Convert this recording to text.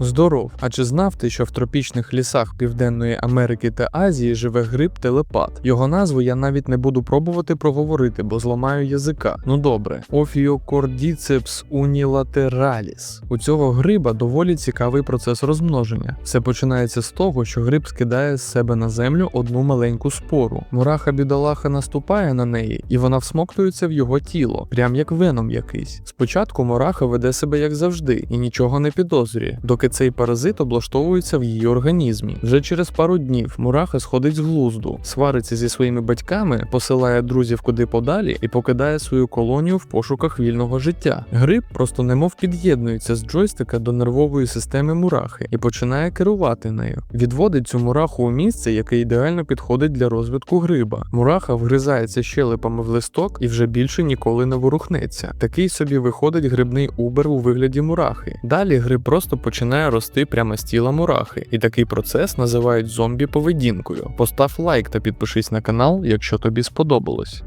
Здоров, а чи знав ти, що в тропічних лісах Південної Америки та Азії живе гриб телепат? Його назву я навіть не буду пробувати проговорити, бо зламаю язика. Ну добре, Ophiocordyceps unilateralis. У цього гриба доволі цікавий процес розмноження. Все починається з того, що гриб скидає з себе на землю одну маленьку спору. Мураха бідолаха наступає на неї, і вона всмоктується в його тіло, прям як веном якийсь. Спочатку мураха веде себе як завжди і нічого не підозрює, доки цей паразит облаштовується в її організмі. Вже через пару днів мураха сходить з глузду, свариться зі своїми батьками, посилає друзів куди подалі і покидає свою колонію в пошуках вільного життя. Гриб просто немов під'єднується з джойстика до нервової системи мурахи і починає керувати нею. Відводить цю мураху у місце, яке ідеально підходить для розвитку гриба. Мураха вгризається щелепами в листок і вже більше ніколи не ворухнеться. Такий собі виходить грибний убер у вигляді мурахи. Далі гриб просто починає рости прямо з тіла мурахи, і такий процес називають зомбі поведінкою. Постав лайк та підпишись на канал, якщо тобі сподобалось.